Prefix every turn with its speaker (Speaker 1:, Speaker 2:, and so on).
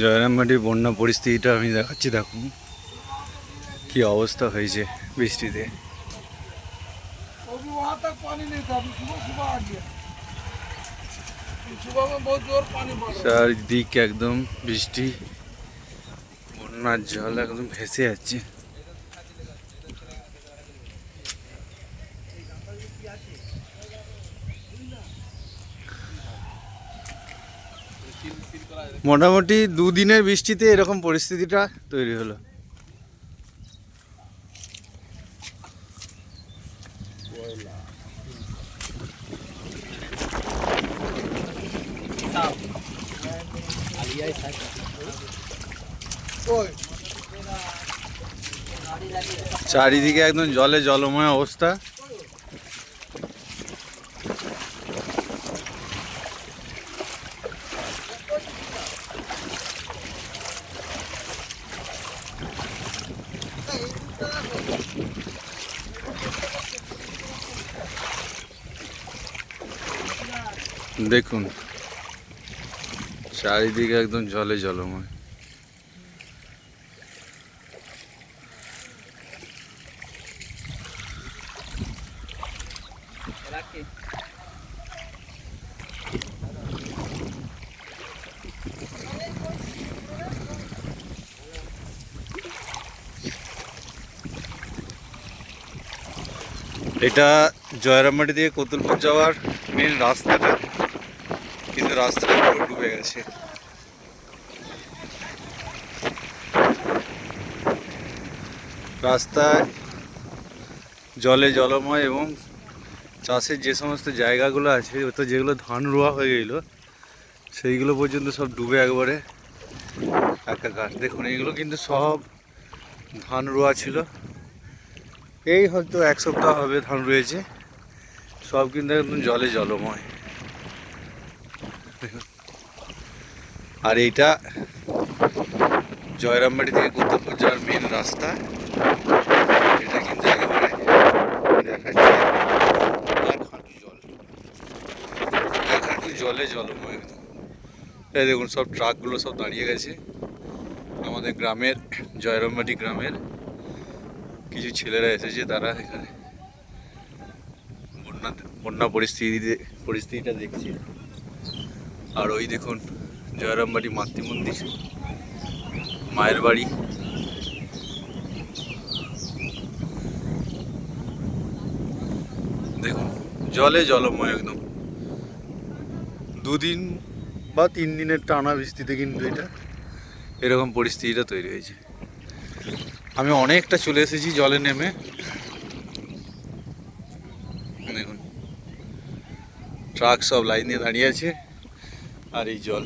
Speaker 1: জয়রামবাটির বন্যা পরিস্থিতিটা আমি দেখাচ্ছি দেখুন কি অবস্থা হয়েছে বৃষ্টিতে। চারিদিক একদম বৃষ্টি বন্যার জল একদম ভেসে যাচ্ছে। মোটামুটি দুদিনের বৃষ্টিতে এরকম পরিস্থিতিটা তৈরি হলো। চারিদিকে একদম জলে জলময় অবস্থা। দেখুন চারিদিকে একদম জলে জলময়। এটা জয়রামবাটি থেকে কতুলপুর যাওয়ার মেন রাস্তাটা। কিন্তু রাস্তাটা পুরো ডুবে গেছে। রাস্তায় জলে জলময় এবং চাষের যে সমস্ত জায়গাগুলো আছে তো যেগুলো ধান রোয়া হয়ে গেলো, সেইগুলো পর্যন্ত সব ডুবে একবারে। একাকার দেখুন, এইগুলো কিন্তু সব ধান রোয়া ছিল। এই হয়তো এক সপ্তাহ হবে ধান রয়েছে। সব কিন্তু একদম জলে জলময়। দেখুন। আর এইটা জয়রামবাড়ি থেকে কর্তারপুর যাওয়ার মেন রাস্তা। এটা কিন্তু একেবারে জল। জলে জলময়। এই দেখুন, সব ট্রাকগুলো সব দাঁড়িয়ে গেছে। আমাদের গ্রামের জয়রামবাটি গ্রামের কিছু ছেলেরা এসেছে তারা এখানে। বন্যা বন্যা পরিস্থিতিতে, পরিস্থিতিটা দেখছে। আর ওই দেখুন, জয়রামবাড়ি মাতৃমন্দির মায়ের বাড়ি। দেখুন, জলে জলময় একদম। দুদিন বা তিন দিনের টানা বৃষ্টিতে কিন্তু এটা এরকম পরিস্থিতিটা তৈরি হয়েছে। আমি অনেকটা চলে এসেছি জলে নেমে। দেখুন, ট্রাক সব লাইন দিয়ে দাঁড়িয়ে আছে। আর এই জল।